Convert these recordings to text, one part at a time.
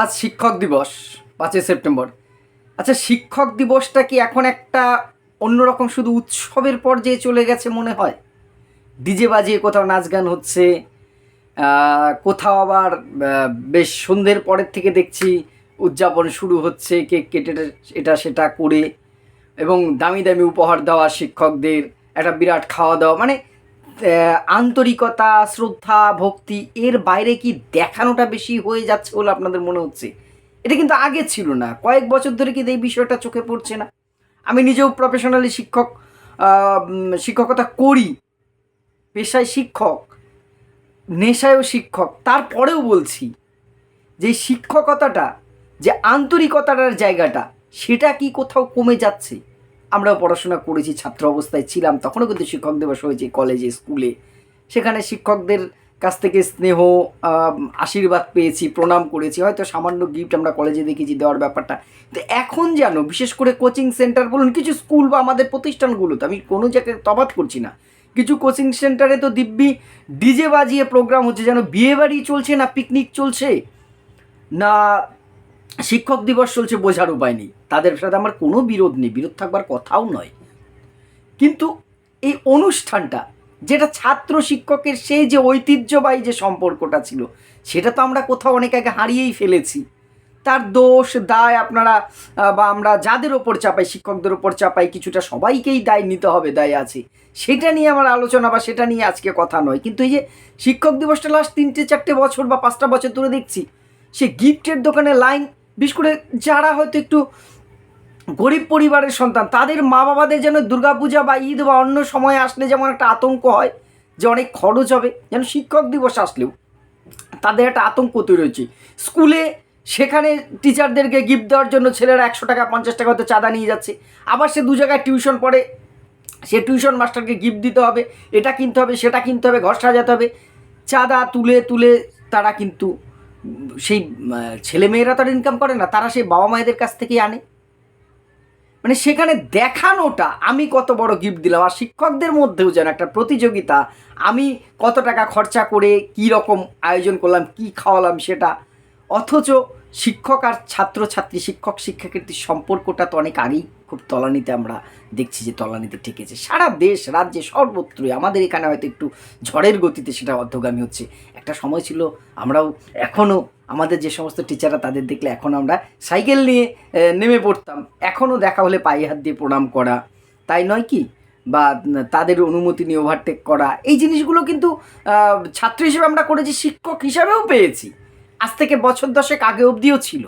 আজ শিক্ষক দিবস, পাঁচই সেপ্টেম্বর। আচ্ছা শিক্ষক দিবসটা কি এখন একটা অন্যরকম শুধু উৎসবের পর্যায়ে চলে গেছে মনে হয়? ডিজে বাজিয়ে কোথাও নাচ গান হচ্ছে কোথাও আবার বেশ সন্ধ্যের পরের থেকে দেখছি উদযাপন শুরু হচ্ছে, কেক কেটে এটা সেটা করে। এবং দামি দামি উপহার দেওয়া শিক্ষকদের, একটা বিরাট খাওয়া দাওয়া মানে আন্তরিকতা, শ্রদ্ধা, ভক্তি, এর বাইরে কি দেখানোটা বেশি হয়ে যাচ্ছে বলে আপনাদের মনে হচ্ছে? এটা কিন্তু আগে ছিল না। কয়েক বছর ধরে কিন্তু এই বিষয়টা চোখে পড়ছে না। আমি নিজেও প্রফেশনালি শিক্ষক শিক্ষকতা করি। পেশায় শিক্ষক, নেশায়ও শিক্ষক। তারপরেও বলছি, যে শিক্ষকতাটা, যে আন্তরিকতাটার জায়গাটা, সেটা কি কোথাও কমে যাচ্ছে? আমরাও পড়াশোনা করেছি, ছাত্র অবস্থায় ছিলাম, তখনও কিন্তু শিক্ষক দিবস হয়েছে কলেজে, স্কুলে। সেখানে শিক্ষকদের কাছ থেকে স্নেহ আশীর্বাদ পেয়েছি, প্রণাম করেছি। হয়তো সামান্য গিফট আমরা কলেজে দেখেছি দেওয়ার ব্যাপারটা। তো এখন যেন বিশেষ করে কোচিং সেন্টার বলুন, কিছু স্কুল বা আমাদের প্রতিষ্ঠানগুলোতে, আমি কোনো জায়গায় তফাৎ করছি না। কিছু কোচিং সেন্টারে তো দিব্যি ডিজে বাজিয়ে প্রোগ্রাম হচ্ছে, যেন বিয়ে বাড়ি চলছে না পিকনিক চলছে? না শিক্ষক দিবস চলছে বোঝার উপায় নেই। তাদের সাথে আমার কোনো বিরোধ নেই, বিরোধ থাকবার কথাও নয়। কিন্তু এই অনুষ্ঠানটা, যেটা ছাত্র শিক্ষকের সেই যে ঐতিহ্যবাহী যে সম্পর্কটা ছিল, সেটা তো আমরা কোথাও অনেক আগে হারিয়েই ফেলেছি। তার দোষ, দায় আপনারা বা আমরা যাদের ওপর চাপাই, শিক্ষকদের ওপর চাপাই, কিছুটা সবাইকেই দায় নিতে হবে, দায় আছে। সেটা নিয়ে আমার আলোচনা বা সেটা নিয়ে আজকে কথা নয়। কিন্তু এই যে শিক্ষক দিবসটা লাস্ট তিনটে, চারটে বছর বা পাঁচটা বছর ধরে দেখছি, সে গিফটের দোকানে লাইন বিশেষ করে যারা হয়তো একটু গরিব পরিবারের সন্তান, তাদের মা বাবাদের যেন দুর্গাপূজা বা ঈদ বা অন্য সময় আসলে যেমন একটা আতঙ্ক হয় যে অনেক খরচ হবে, যেন শিক্ষক দিবস আসলেও তাদের একটা আতঙ্ক তৈরি হয়েছে। স্কুলে সেখানে টিচারদেরকে গিফট দেওয়ার জন্য ছেলেরা একশো টাকা, পঞ্চাশ টাকা হয়তো চাঁদা নিয়ে যাচ্ছে। আবার সে দু জায়গায় টিউশন পড়ে, সে টিউশন মাস্টারকে গিফট দিতে হবে, এটা কিনতে হবে, সেটা কিনতে হবে, ঘর সাজাতে হবে। চাঁদা তুলে তুলে তারা কিন্তু সেই ছেলেমেয়েরা তারা ইনকাম করে না, তারা সেই বাবা মায়েদের কাছ থেকেই আনে। মানে সেখানে দেখানোটা আমি কত বড় গিফট দিলাম। আর শিক্ষকদের মধ্যেও যেন একটা প্রতিযোগিতা, আমি কত টাকা খরচা করে কি রকম আয়োজন করলাম, কি খাওয়ালাম সেটা। অথচ শিক্ষক আর ছাত্রছাত্রী, শিক্ষক শিক্ষাকৃতির সম্পর্কটা তো অনেক আগেই। খুব তলানিতে আমরা দেখছি যে তলানিতে ঠেকেছে। সারা দেশ, রাজ্যে সর্বত্রই আমাদের এখানে হয়তো একটু ঝড়ের গতিতে সেটা অর্ধগামী হচ্ছে। একটা সময় ছিল, আমরাও এখনও আমাদের যে সমস্ত টিচাররা তাদের দেখলে এখন আমরা সাইকেল নিয়ে নেমে পড়তাম। এখনও দেখা হলে পায়ে হাত দিয়ে প্রণাম করা। তাই নয় কি? বা তাদের অনুমতি নিয়ে ওভারটেক করা। এই জিনিসগুলো কিন্তু ছাত্র হিসেবে আমরা করেছি, শিক্ষক হিসাবেও পেয়েছি। আজ থেকে বছর দশেক আগে অবধিও ছিল।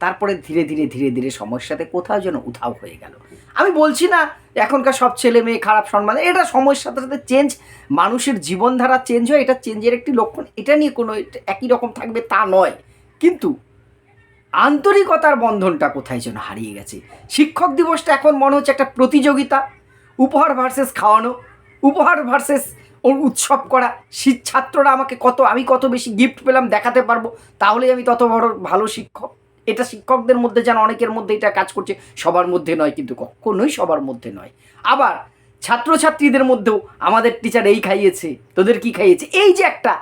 তারপরে ধীরে ধীরে ধীরে ধীরে সাথে কোথাও যেন উধাও হয়ে গেল। আমি বলছি না, এখনকার সব ছেলে মেয়ে খারাপ সম্মান, এটা সময়ের সাথে সাথে চেঞ্জ মানুষের জীবনধারা চেঞ্জ হয়, এটা চেঞ্জের একটি লক্ষণ। এটা নিয়ে কোনো একই রকম থাকবে তা নয়। কিন্তু আন্তরিকতার বন্ধনটা কোথায় যেন হারিয়ে গেছে। শিক্ষক দিবসটা এখন মনে হচ্ছে একটা প্রতিযোগিতা। উপহার ভার্সেস খাওয়ানো, উপহার ভার্সেস ওর উৎসব করা। ছাত্ররা আমাকে কত, আমি কত বেশি গিফট পেলাম দেখাতে পারব, তাহলেই আমি তত বড় ভালো শিক্ষক। এটা শিক্ষকদের মধ্যে যেন অনেকের মধ্যে এটা কাজ করছে, সবার মধ্যে নয় কিন্তু কখনোই সবার মধ্যে নয়। আবার ছাত্রছাত্রীদের মধ্যেও আমাদের টিচার এই খাইয়েছে, তোদের কি খাইয়েছে? এই যে একটা,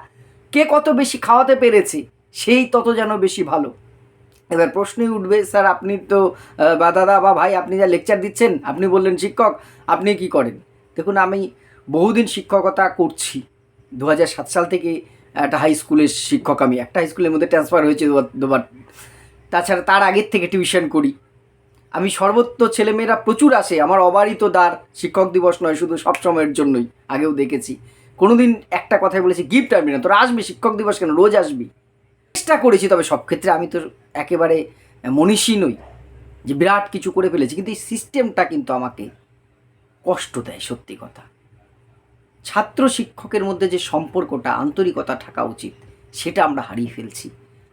কে কত বেশি খাওয়াতে পেরেছে, সেই তত যেন বেশি ভালো। এবার প্রশ্নই উঠবে, স্যার, আপনি তো বা দাদা বা ভাই, আপনি যা লেকচার দিচ্ছেন, আপনি বললেন শিক্ষক, আপনি কি করেন? দেখুন, আমি বহুদিন শিক্ষকতা করছি। দু সাল থেকে একটা হাই স্কুলের শিক্ষক আমি। একটা হাই স্কুলের মধ্যে ট্রান্সফার হয়েছে দুবার তাছাড়া তার আগের থেকে টিউশন করি। আমি সর্বত্র ছেলেমেয়েরা প্রচুর আসে, আমার অবারিত দ্বার শিক্ষক দিবস নয়, শুধু সব সময়ের জন্যই, আগেও দেখেছি। কোনোদিন একটা কথাই বলেছি গিফট আনবি না, তোরা আসবি শিক্ষক দিবস কেন? রোজ আসবি। চেষ্টা করেছি, তবে সব ক্ষেত্রে আমি তো একেবারে মনীষী নই, যে বিরাট কিছু করে ফেলেছি, কিন্তু এই সিস্টেমটা কিন্তু আমাকে কষ্ট দেয়, সত্যি কথা। ছাত্র শিক্ষকের মধ্যে যে সম্পর্কটা, আন্তরিকতা থাকা উচিত, সেটা আমরা হারিয়ে ফেলছি।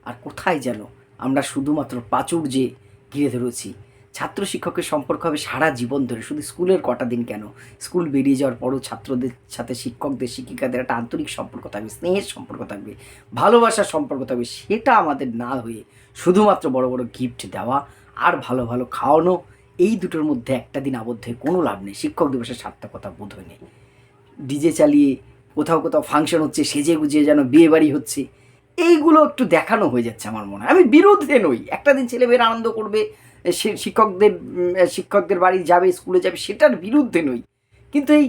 আর কোথায় যেন আমরা শুধুমাত্র প্রাচুর্যে ঘিরে ধরেছি, ছাত্র শিক্ষকের সম্পর্ক হবে সারা জীবন ধরে। শুধু স্কুলের কটা দিন কেন? স্কুল বেরিয়ে যাওয়ার পরও ছাত্রদের সাথে শিক্ষকদের, শিক্ষিকাদের একটা আন্তরিক সম্পর্ক থাকবে, স্নেহের সম্পর্ক থাকবে, ভালোবাসার সম্পর্ক থাকবে, সেটা আমাদের না হয়ে শুধুমাত্র বড় বড় গিফট দেওয়া আর ভালো ভালো খাওয়ানো, এই দুটোর মধ্যে একটা দিন আবদ্ধ হয়ে কোনো লাভ নেই। শিক্ষক দিবসের সার্থকতা বোধ হয় নেই। ডিজে চালিয়ে কোথাও কোথাও ফাংশন হচ্ছে, সেজে গুজিয়ে যেন বিয়ে বাড়ি হচ্ছে এইগুলো একটু দেখানো হয়ে যাচ্ছে আমার মনে হয়। আমি বিরুদ্ধে নই। একটা দিন ছেলেমেয়েরা আনন্দ করবে শিক্ষকদের শিক্ষকদের বাড়ি যাবে, স্কুলে যাবে, সেটার বিরুদ্ধে নই। কিন্তু এই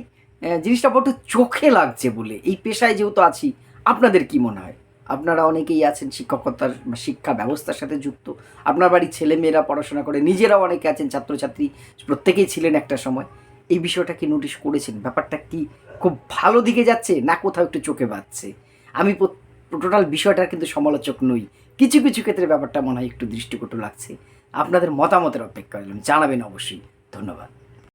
জিনিসটা বড্ড চোখে লাগছে বলে, এই পেশায় যেহেতু আছি, আপনাদের কি মনে হয়? আপনারা অনেকেই আছেন শিক্ষকতার শিক্ষা ব্যবস্থার সাথে যুক্ত। আপনার বাড়ির ছেলে মেয়েরা পড়াশোনা করে, নিজেরাও অনেকে আছেন, ছাত্রছাত্রী, প্রত্যেকেই ছিলেন একটা সময়। এই বিষয়টা কি নোটিশ করেছেন? ব্যাপারটা কি খুব ভালো দিকে যাচ্ছে, না কোথাও একটু চোখে বাজছে আমি টোটাল বিষয়টার কিন্তু সমালোচক নই। কিছু কিছু ক্ষেত্রে ব্যাপারটা মনে হয় একটু দৃষ্টিকটু লাগছে। আপনাদের মতামতের অপেক্ষা রইলাম। জানাবেন অবশ্যই। ধন্যবাদ।